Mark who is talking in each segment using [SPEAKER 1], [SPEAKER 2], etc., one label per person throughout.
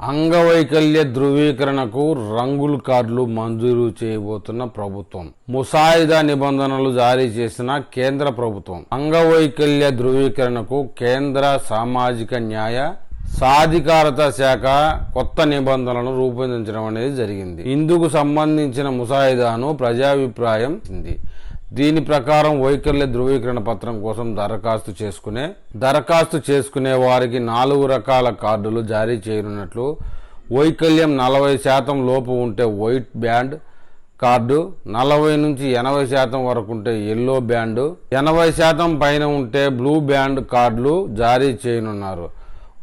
[SPEAKER 1] అంగవైకల్య ధృవీకరణకు రంగుల కార్డులు మంజూరు చేయబోతున్న ప్రభుత్వం. ముసాయిదా నిబంధనలు జారీ చేసిన కేంద్ర ప్రభుత్వం. అంగవైకల్య ధృవీకరణకు కేంద్ర సామాజిక న్యాయ సాధికారత శాఖ కొత్త నిబంధనలను రూపొందించడం అనేది జరిగింది. ఇందుకు సంబంధించిన ముసాయిదాను ప్రజాభిప్రాయం ఉంది. దీని ప్రకారం వైకల్య ధృవీకరణ పత్రం కోసం దరఖాస్తు చేసుకునే దరఖాస్తు చేసుకునే వారికి నాలుగు రకాల కార్డులు జారీ చేయనున్నట్లు వైకల్యం నలభై శాతం లోపు ఉంటే వైట్ బ్యాండ్ కార్డు నలభై నుంచి ఎనభై శాతం వరకు ఉంటే ఎల్లో బ్యాండ్ ఎనభై శాతం పైన ఉంటే బ్లూ బ్యాండ్ కార్డులు జారీ చేయనున్నారు.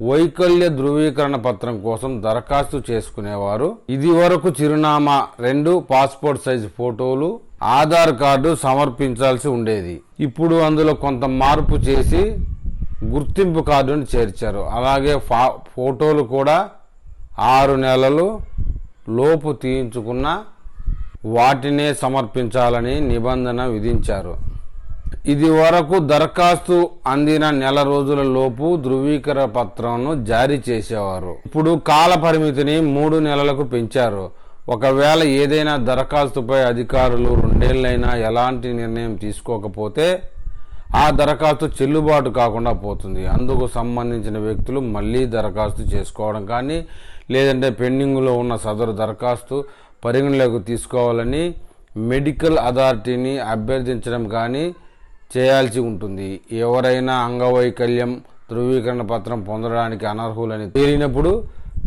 [SPEAKER 1] వైకల్య ధృవీకరణ పత్రం కోసం దరఖాస్తు చేసుకునేవారు. ఇది వరకు చిరునామా రెండు పాస్పోర్ట్ సైజు ఫోటోలు ఆధార్ కార్డు సమర్పించాల్సి ఉండేది. ఇప్పుడు అందులో కొంత మార్పు చేసి గుర్తింపు కార్డును చేర్చారు. అలాగే ఫా ఫోటోలు కూడా ఆరు నెలలు లోపు తీయించుకున్న వాటినే సమర్పించాలని నిబంధన విధించారు. ఇది వరకు దరఖాస్తు అందిన నెల రోజుల లోపు ధృవీకరణ పత్రంను జారీ చేసేవారు. ఇప్పుడు కాల పరిమితిని మూడు నెలలకు పెంచారు. ఒకవేళ ఏదైనా దరఖాస్తుపై అధికారులు రెండేళ్ళైనా ఎలాంటి నిర్ణయం తీసుకోకపోతే ఆ దరఖాస్తు చెల్లుబాటు కాకుండా పోతుంది. అందుకు సంబంధించిన వ్యక్తులు మళ్ళీ దరఖాస్తు చేసుకోవడం కానీ లేదంటే పెండింగ్లో ఉన్న సదరు దరఖాస్తు పరిగణలోకి తీసుకోవాలని మెడికల్ అథారిటీని అభ్యర్థించడం కానీ చేయాల్సి ఉంటుంది. ఎవరైనా అంగవైకల్యం ధృవీకరణ పత్రం పొందడానికి అనర్హులని తేలినప్పుడు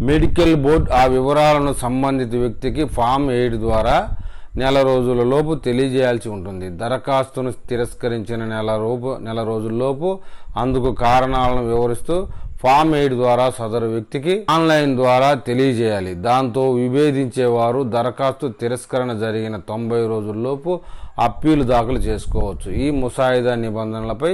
[SPEAKER 1] మెడికల్ బోర్డు ఆ వివరాలను సంబంధిత వ్యక్తికి ఫామ్ ఎయిడ్ ద్వారా నెల రోజులలోపు తెలియజేయాల్సి ఉంటుంది. దరఖాస్తును తిరస్కరించిన నెల రూపు నెల రోజుల్లోపు అందుకు కారణాలను వివరిస్తూ ఫామ్ ఎయిడ్ ద్వారా సదరు వ్యక్తికి ఆన్లైన్ ద్వారా తెలియజేయాలి. దాంతో విభేదించేవారు దరఖాస్తు తిరస్కరణ జరిగిన తొంభై రోజుల్లోపు అప్పీలు దాఖలు చేసుకోవచ్చు. ఈ ముసాయిదా నిబంధనలపై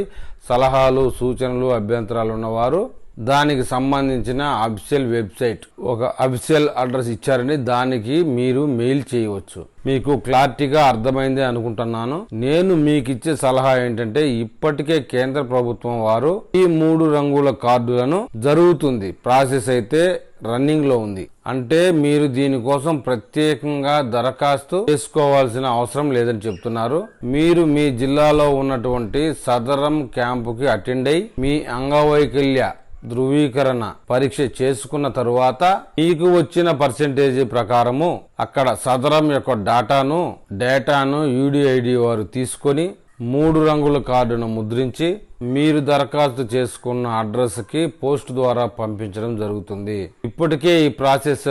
[SPEAKER 1] సలహాలు సూచనలు అభ్యంతరాలు ఉన్నవారు దానికి సంబంధించిన అఫిషియల్ వెబ్సైట్. ఒక అఫిషియల్ అడ్రస్ ఇచ్చారని దానికి మీరు మెయిల్ చేయవచ్చు. మీకు క్లారిటీగా అర్థమైంది అనుకుంటున్నాను. నేను మీకు ఇచ్చే సలహా ఏంటంటే ఇప్పటికే కేంద్ర ప్రభుత్వం వారు ఈ మూడు రంగుల కార్డులను జరుగుతుంది. ప్రాసెస్ అయితే రన్నింగ్లో ఉంది. అంటే మీరు దీనికోసం ప్రత్యేకంగా దరఖాస్తు చేసుకోవాల్సిన అవసరం లేదని చెప్తున్నారు. మీరు మీ జిల్లాలో ఉన్నటువంటి సదరం క్యాంపుకి అటెండ్ అయి మీ అంగవైకల్య ధృవీకరణ పరీక్ష చేసుకున్న తరువాత మీకు వచ్చిన పర్సెంటేజీ ప్రకారము అక్కడ సదరం యొక్క డాటాను డేటాను యూడిఐడి వారు తీసుకొని మూడు రంగుల కార్డును ముద్రించి మీరు దరఖాస్తు చేసుకున్న అడ్రస్కి పోస్ట్ ద్వారా పంపించడం జరుగుతుంది. ఇప్పటికే ఈ ప్రాసెస్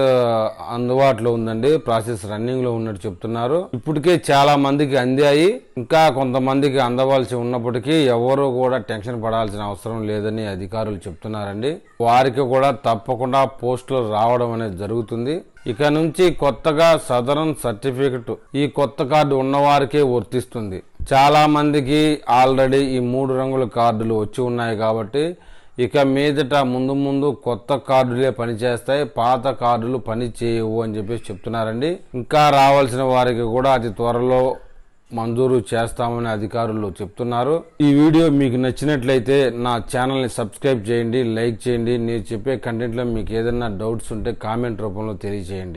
[SPEAKER 1] అందుబాటులో ఉందండి. ప్రాసెస్ రన్నింగ్లో ఉన్నట్టు చెప్తున్నారు. ఇప్పటికే చాలా మందికి అందాయి. ఇంకా కొంతమందికి అందవలసి ఉన్నప్పటికీ ఎవరు కూడా టెన్షన్ పడాల్సిన అవసరం లేదని అధికారులు చెప్తున్నారండి. వారికి కూడా తప్పకుండా పోస్టులు రావడం అనేది జరుగుతుంది. ఇక నుంచి కొత్తగా సదరన్ సర్టిఫికెట్ ఈ కొత్త కార్డు ఉన్నవారికే వర్తిస్తుంది. చాలా మందికి ఆల్రెడీ ఈ మూడు రంగుల కార్డులు వచ్చి ఉన్నాయి కాబట్టి ఇక మీదట ముందు ముందు కొత్త కార్డులే పనిచేస్తాయి పాత కార్డులు పని చేయవు అని చెప్పేసి చెప్తున్నారండి. ఇంకా రావాల్సిన వారికి కూడా అతి త్వరలో మంజూరు చేస్తామని అధికారులు చెప్తున్నారు. ఈ వీడియో మీకు నచ్చినట్లయితే నా ఛానల్ని సబ్స్క్రైబ్ చేయండి లైక్ చేయండి. నేను చెప్పే కంటెంట్లో మీకు ఏదైనా డౌట్స్ ఉంటే కామెంట్ రూపంలో తెలియజేయండి.